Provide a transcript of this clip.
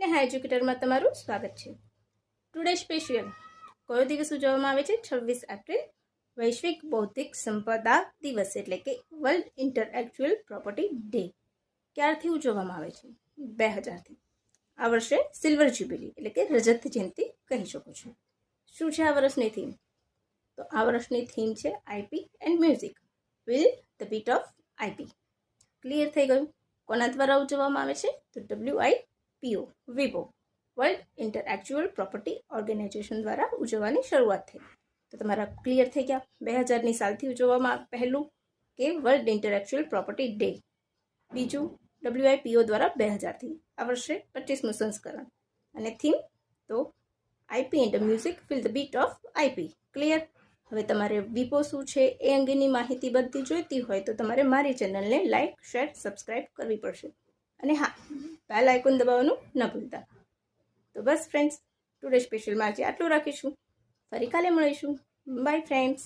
ને હા એજ્યુકેટરમાં તમારું સ્વાગત છે. ટુડે સ્પેશિયલ કયો દિવસ ઉજવવામાં આવે છે? છવ્વીસ એપ્રિલ વૈશ્વિક બૌદ્ધિક સંપદા દિવસ એટલે કે વર્લ્ડ ઇન્ટરએક્ચ્યુઅલ પ્રોપર્ટી ડે ક્યારથી ઉજવવામાં આવે છે? બે હજારથી. આ વર્ષે સિલ્વર જ્યુબિલી એટલે કે રજત જયંતિ કહી શકો છો. શું છે આ વર્ષની થીમ તો આ વર્ષની થીમ છે IP and music will the beat of IP clear થઈ ગયું? કોના દ્વારા ઉજવવામાં આવે છે? તો ડબલ્યુ આઈ પીઓ, વિવો, વર્લ્ડ ઇન્ટરએક્ચ્યુઅલ પ્રોપર્ટી ઓર્ગેનાઇઝેશન દ્વારા ઉજવવાની શરૂઆત થઈ. તો તમારા ક્લિયર થઈ ગયા? બે હજારની સાલથી ઉજવવામાં પહેલું કે વર્લ્ડ ઇન્ટરએક્ચ્યુઅલ પ્રોપર્ટી ડે. બીજું ડબલ્યુઆઈપીઓ દ્વારા બે હજારથી. આ વર્ષે પચીસમું સંસ્કરણ. અને થીમ તો IP and music fill the beat of IP clear? હવે તમારે વિપો શું છે એ અંગેની માહિતી બધી જોઈતી હોય તો તમારે મારી ચેનલને લાઇક શેર સબસ્ક્રાઈબ કરવી પડશે. અને હા બેલ આઇકોન દબાવવાનું ન ભૂલતા. તો બસ ફ્રેન્ડ્સ ટુડે સ્પેશિયલમાં આજે આટલું રાખીશું. ફરી કાલે મળીશું. By friends